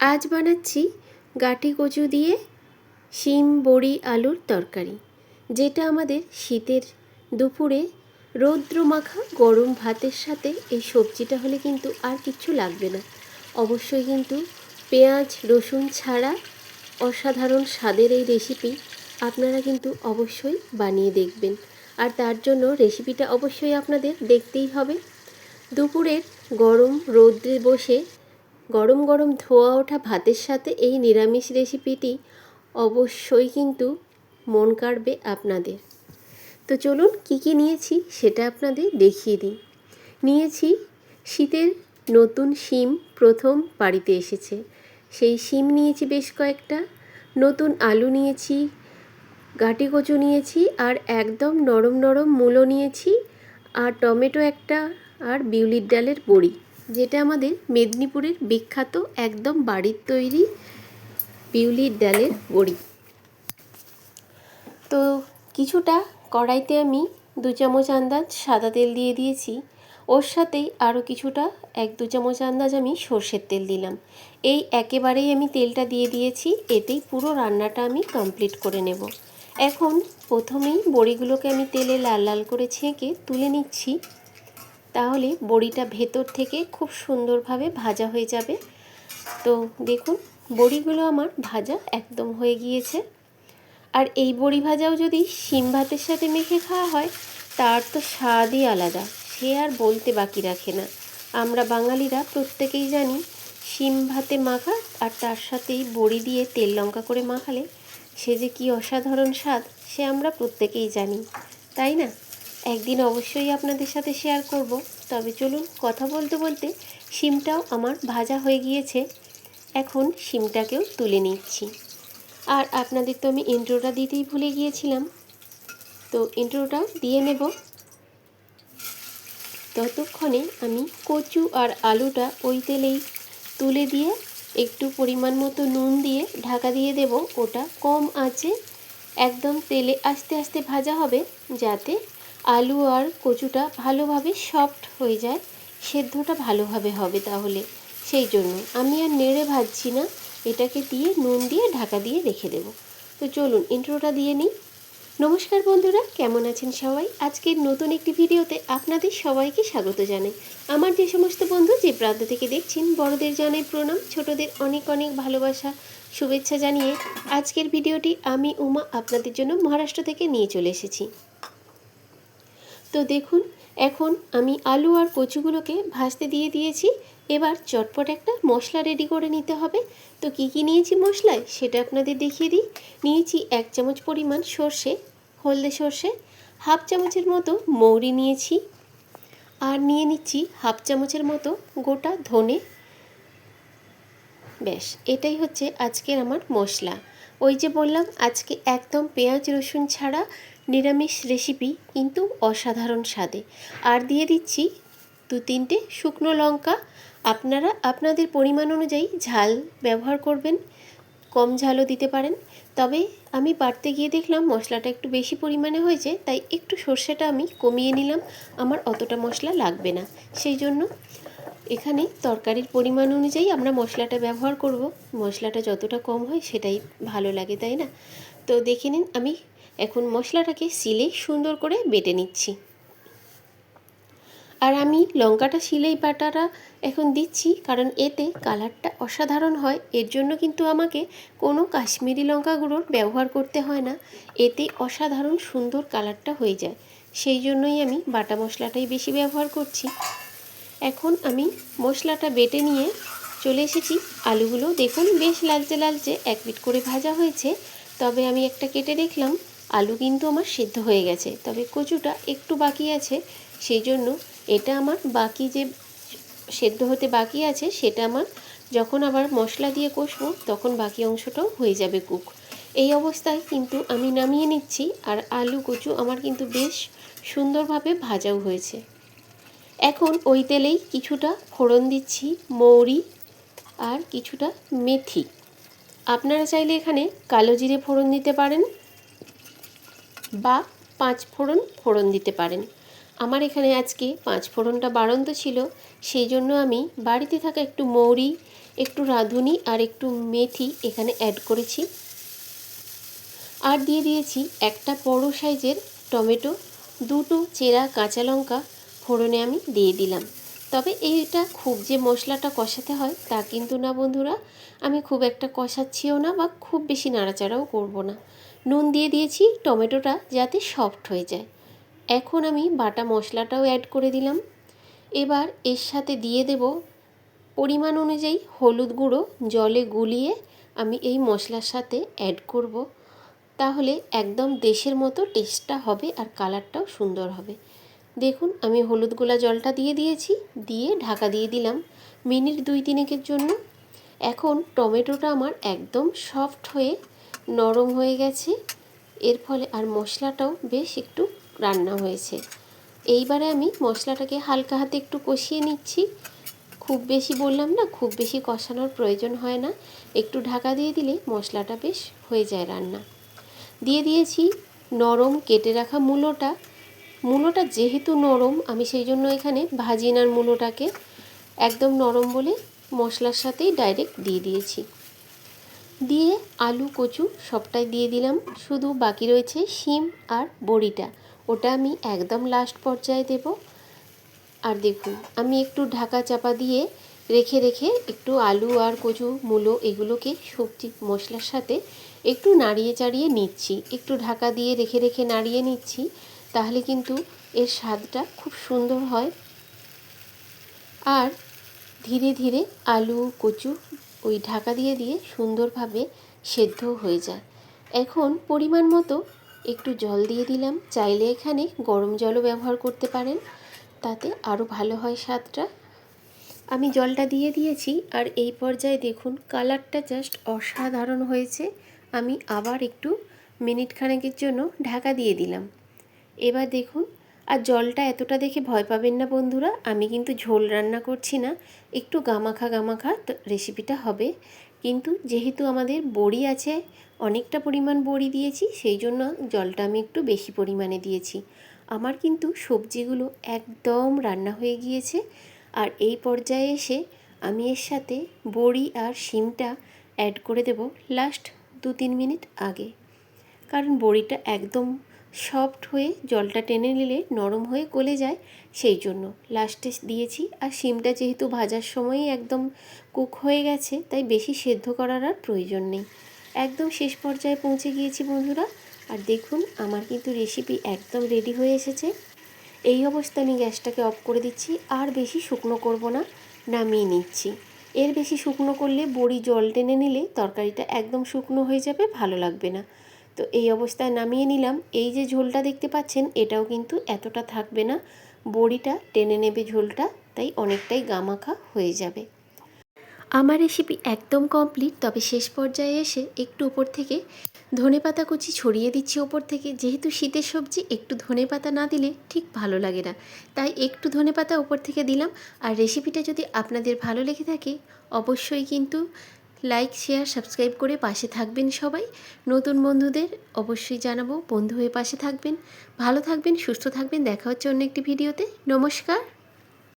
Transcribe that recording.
আজ বানাচ্ছি গাটি কচু দিয়ে শিম, বড়ি, আলুর তরকারি, যেটা আমাদের শীতের দুপুরে রৌদ্র মাখা গরম ভাতের সাথে এই সবজিটা হলে কিন্তু আর কিচ্ছু লাগবে না। অবশ্যই কিন্তু পেঁয়াজ, রসুন ছাড়া অসাধারণ স্বাদের এই রেসিপি আপনারা কিন্তু অবশ্যই বানিয়ে দেখবেন। আর তার জন্য রেসিপিটা অবশ্যই আপনাদের দেখতেই হবে। দুপুরের গরম রৌদ্রে বসে গরম গরম ধোয়া ওঠা ভাতের সাথে এই নিরামিষ রেসিপিটি অবশ্যই কিন্তু মন কাড়বে আপনাদের। তো চলুন কি কি নিয়েছি সেটা আপনাদের দেখিয়ে দিই। নিয়েছি শীতের নতুন শিম প্রথম বাড়িতে এসেছে। সেই শিম নিয়েছি বেশ কয়েকটা। নতুন আলু নিয়েছি, গাটি কচু নিয়েছি আর একদম নরম নরম মূলো নিয়েছি আর টমেটো একটা আর বিউলির ডালের বড়ি। যেটা আমাদের মেদিনীপুরের বিখ্যাত একদম বাড়ির তৈরি বিউলির ডালের বড়ি। তো কিছুটা কড়াইতে আমি দু চামচ আন্দাজ সাদা তেল দিয়ে দিয়েছি। ওর সাথেই আরও কিছুটা, এক দু চামচ আন্দাজ আমি সর্ষের তেল দিলাম। এই একেবারেই আমি তেলটা দিয়ে দিয়েছি, এতেই পুরো রান্নাটা আমি কমপ্লিট করে নেব। এখন প্রথমেই বড়িগুলোকে আমি তেলে লাল লাল করে ছেঁকে তুলে নিচ্ছি। তাহলে বড়িটা ভেতর থেকে খুব সুন্দরভাবে ভাজা হয়ে যাবে। তো দেখুন, বড়িগুলো আমার ভাজা একদম হয়ে গিয়েছে। আর এই বড়ি ভাজাও যদি শিম ভাতের সাথে মেখে খাওয়া হয়, তার তো স্বাদই আলাদা। সে আর বলতে বাকি রাখে না। আমরা বাঙালিরা প্রত্যেকেই জানি, শিম ভাতে মাখা আর তার সাথেই বড়ি দিয়ে তেল লঙ্কা করে মাখালে সে যে কি অসাধারণ স্বাদ, সে আমরা প্রত্যেকেই জানি। তাই না? একদিন অবশ্যই আপনাদের সাথে শেয়ার করব। তবে চলুন কথা বলতে বলতে শিমটাও আমার ভাজা হয়ে গিয়েছে। এখন শিমটাকেও তুলে নিচ্ছি। আর আপনাদের তো আমি ইন্ট্রোটা দিতেই ভুলে গিয়েছিলাম। তো ইন্ট্রোটাও দিয়ে নেব। ততক্ষণে আমি কচু আর আলুটা ওই তেলেই তুলে দিয়ে একটু পরিমাণ মতো নুন দিয়ে ঢাকা দিয়ে দেব। ওটা কম আছে। একদম তেলে আস্তে আস্তে ভাজা হবে যাতে আলু আর কচুটা ভালোভাবে সফট হয়ে যায়। সেদ্ধটা ভালোভাবে হবে তাহলে। সেই জন্য আমি আর নেড়ে ভাজছি না। এটাকে দিয়ে নুন দিয়ে ঢাকা দিয়ে রেখে দেব। তো চলুন ইন্ট্রোটা দিয়ে নিই। নমস্কার বন্ধুরা, কেমন আছেন সবাই? আজকের নতুন একটি ভিডিওতে আপনাদের সবাইকে স্বাগত জানাই। আমার যে সমস্ত বন্ধু যে প্রান্ত থেকে দেখছেন, বড়দের জানাই প্রণাম, ছোটদের অনেক অনেক ভালোবাসা, শুভেচ্ছা জানিয়ে আজকের ভিডিওটি আমি উমা আপনাদের জন্য মহারাষ্ট্র থেকে নিয়ে চলে এসেছি। তো দেখুন, এখন আমি আলু আর কচুগুলোকে ভাজতে দিয়ে দিয়েছি। এবার চটপট একটা মশলা রেডি করে নিতে হবে। তো কি কি নিয়েছি মশলায় সেটা আপনাদের দেখিয়ে দিই। নিয়েছি এক চামচ পরিমাণ সর্ষে, হলদে সর্ষে, হাফ চামচের মতো মৌরি নিয়েছি আর নিয়ে নিচ্ছি হাফ চামচের মতো গোটা ধনে। ব্যাস, এটাই হচ্ছে আজকের আমার মশলা। ওই যে বললাম, আজকে একদম পেঁয়াজ রসুন ছাড়া নিরামিষ রেসিপি কিন্তু অসাধারণ স্বাদে। আর দিয়ে দিচ্ছি দু তিনটে শুকনো লঙ্কা। আপনারা, আপনাদের পরিমাণ অনুযায়ী ঝাল ব্যবহার করবেন, কম ঝালও দিতে পারেন। তবে আমি বাড়তে গিয়ে দেখলাম মশলাটা একটু বেশি পরিমাণে হয়েছে, তাই একটু সর্ষেটা আমি কমিয়ে নিলাম। আমার অতটা মশলা লাগবে না। সেই জন্য এখানে তরকারির পরিমাণ অনুযায়ী আমরা মশলাটা ব্যবহার করব। মশলাটা যতটা কম হয় সেটাই ভালো লাগে, তাই না? তো দেখে নিন আমি এখন মশলাটাকে সিলে সুন্দর করে বেটে নিচ্ছি। আর আমি লঙ্কাটা, শিলেই বাটাটা এখন দিচ্ছি, কারণ এতে কালারটা অসাধারণ হয়। এর জন্য কিন্তু আমাকে কোনো কাশ্মীরি লঙ্কা গুঁড়োর ব্যবহার করতে হয় না। এতে অসাধারণ সুন্দর কালারটা হয়ে যায়। সেই জন্যই আমি বাটা মশলাটাই বেশি ব্যবহার করছি। এখন আমি মশলাটা বেটে নিয়ে চলে এসেছি। আলুগুলো দেখুন বেশ লালচে লালচে এক পিট করে ভাজা হয়েছে। তবে আমি একটা কেটে দেখলাম। আলু কিন্তু আমার সিদ্ধ হয়ে গেছে, তবে কচুটা একটু বাকি আছে, সেই জন্য এটা আমার বাকি যে সেদ্ধ হতে বাকি আছে সেটা আমার যখন আবার মশলা দিয়ে কষবো তখন বাকি অংশটাও হয়ে যাবে কুক এই অবস্থায় কিন্তু আমি নামিয়ে নিচ্ছি আর আলু কচু আমার কিন্তু বেশ সুন্দরভাবে ভাজাও হয়েছে। এখন ওই তেলেই কিছুটা ফোড়ন দিচ্ছি, মৌরি আর কিছুটা মেথি। আপনারা চাইলে এখানে কালো জিরে ফোড়ন দিতে পারেন। বা পাঁচ ফোড়ন ফোড়ন দিতে পারেন। আমার এখানে আজকে পাঁচ ফোড়নটা বাড়ন্ত ছিল, সেই জন্য আমি বাড়িতে থাকা একটু মৌরি, একটু রাঁধুনি আর একটু মেথি এখানে অ্যাড করেছি। আর দিয়ে দিয়েছি একটা বড় সাইজের টমেটো, দুটো চেরা কাঁচা লঙ্কা ফোড়নে আমি দিয়ে দিলাম। তবে এইটা খুব যে মশলাটা কষাতে হয় তা কিন্তু না বন্ধুরা, আমি খুব একটা কষাচ্ছিও না বা খুব বেশি নাড়াচাড়াও করব না। নুন দিয়ে দিয়েছি, টমেটোটা যাতে সফট হয়ে যায়। এখন আমি বাটা মশলাটাও অ্যাড করে দিলাম। এবার এর সাথে দিয়ে দেব পরিমাণ অনুযায়ী হলুদ গুঁড়ো, জলে গুলিয়ে আমি এই মশলার সাথে অ্যাড করব। তাহলে একদম দেশের মতো টেস্টটা হবে আর কালারটাও সুন্দর হবে। দেখুন, আমি হলুদ গোলা জলটা দিয়ে দিয়েছি, দিয়ে ঢাকা দিয়ে দিলাম মিনিট দুই তিনেকের জন্য। এখন টমেটোটা আমার একদম সফট হয়ে নরম হয়ে গেছে। এর ফলে আর মশলাটাও বেশ একটু রান্না হয়েছে। এইবারে আমি মশলাটাকে হালকা হাতে একটু কষিয়ে নিচ্ছি। খুব বেশি বললাম না, খুব বেশি কষানোর প্রয়োজন হয় না। একটু ঢাকা দিয়ে দিলে মশলাটা বেশ হয়ে যায় রান্না। দিয়ে দিয়েছি নরম কেটে রাখা মূলোটা। মূলোটা যেহেতু নরম, আমি সেই জন্য এখানে ভাজিনার মূলোটাকে একদম নরম বলে মশলার সাথেই ডাইরেক্ট দিয়ে দিয়েছি। দিয়ে আলু, কচু সবটাই দিয়ে দিলাম। শুধু বাকি রয়েছে শিম আর বড়িটা। ওটা আমি একদম লাস্ট পর্যায়ে দেব। আর দেখুন, আমি একটু ঢাকা চাপা দিয়ে রেখে রেখে একটু আলু আর কচু, মূলো এগুলোকে সবজি, মশলার সাথে একটু নাড়িয়ে চাড়িয়ে নিচ্ছি। একটু ঢাকা দিয়ে রেখে রেখে নাড়িয়ে নিচ্ছি, তাহলে কিন্তু এর স্বাদটা খুব সুন্দর হয়। আর ধীরে ধীরে আলু, কচু ওই ঢাকা দিয়ে দিয়ে সুন্দরভাবে সেদ্ধ হয়ে যায়। এখন পরিমাণ মতো একটু জল দিয়ে দিলাম। চাইলে এখানে গরম জলও ব্যবহার করতে পারেন। তাতে আরও ভালো হয় স্বাদটা। আমি জলটা দিয়ে দিয়েছি আর এই পর্যায়ে দেখুন কালারটা জাস্ট অসাধারণ হয়েছে। আমি আবার একটু মিনিট খানেকের জন্য ঢাকা দিয়ে দিলাম। এবার দেখুন আর জলটা এতটা দেখে ভয় পাবেন না বন্ধুরা, আমি কিন্তু ঝোল রান্না করছি না, একটু গামাখা গামাখা রেসিপিটা হবে। কিন্তু যেহেতু আমাদের বড়ি আছে, অনেকটা পরিমাণ বড়ি দিয়েছি, সেই জন্য জলটা আমি একটু বেশি পরিমাণে দিয়েছি। আমার কিন্তু সবজিগুলো একদম রান্না হয়ে গিয়েছে, আর এই পর্যায়ে এসে আমি এর সাথে বড়ি আর শিমটা অ্যাড করে দেব লাস্ট দু তিন মিনিট আগে। কারণ বড়িটা একদম সফট হয়ে জলটা টেনে নিলে নরম হয়ে গলে যায়, সেই জন্য। লাস্টে দিয়েছি, আর শিমটা যেহেতু ভাজার সময়ই একদম কুক হয়ে গেছে, তাই বেশি সেদ্ধ করার আর প্রয়োজন নেই। একদম শেষ পর্যায়ে পৌঁছে গিয়েছি বন্ধুরা, আর দেখুন আমার কিন্তু রেসিপি একদম রেডি হয়ে এসেছে। এই অবস্থায় আমি গ্যাসটাকে অফ করে দিচ্ছি, আর বেশি শুকনো করব না, নামিয়ে নিচ্ছি। এর বেশি শুকনো করলে বড়ি জল টেনে নিলে তরকারিটা একদম শুকনো হয়ে যাবে, ভালো লাগবে না। তো এই অবস্থায় নামিয়ে নিলাম। এই যে ঝোলটা দেখতে পাচ্ছেন, এটাও কিন্তু এতটা থাকবে না। বড়িটা টেনে নেবে ঝোলটা, তাই অনেকটাই গামাখা হয়ে যাবে। আমার রেসিপি একদম কমপ্লিট তবে শেষ পর্যায়ে এসে একটু ওপর থেকে ধনে পাতা কুচি ছড়িয়ে দিচ্ছি ওপর থেকে। যেহেতু শীতের সবজি, একটু ধনে পাতা না দিলে ঠিক ভালো লাগে না। তাই একটু ধনে পাতা ওপর থেকে দিলাম। আর রেসিপিটা যদি আপনাদের ভালো লেগে থাকে, অবশ্যই কিন্তু লাইক, শেয়ার, সাবস্ক্রাইব করে পাশে থাকবেন সবাই। নতুন বন্ধুদের অবশ্যই জানাব, বন্ধু হয়ে পাশে থাকবেন। ভালো থাকবেন, সুস্থ থাকবেন। দেখা হচ্ছে অন্য একটি ভিডিওতে। নমস্কার।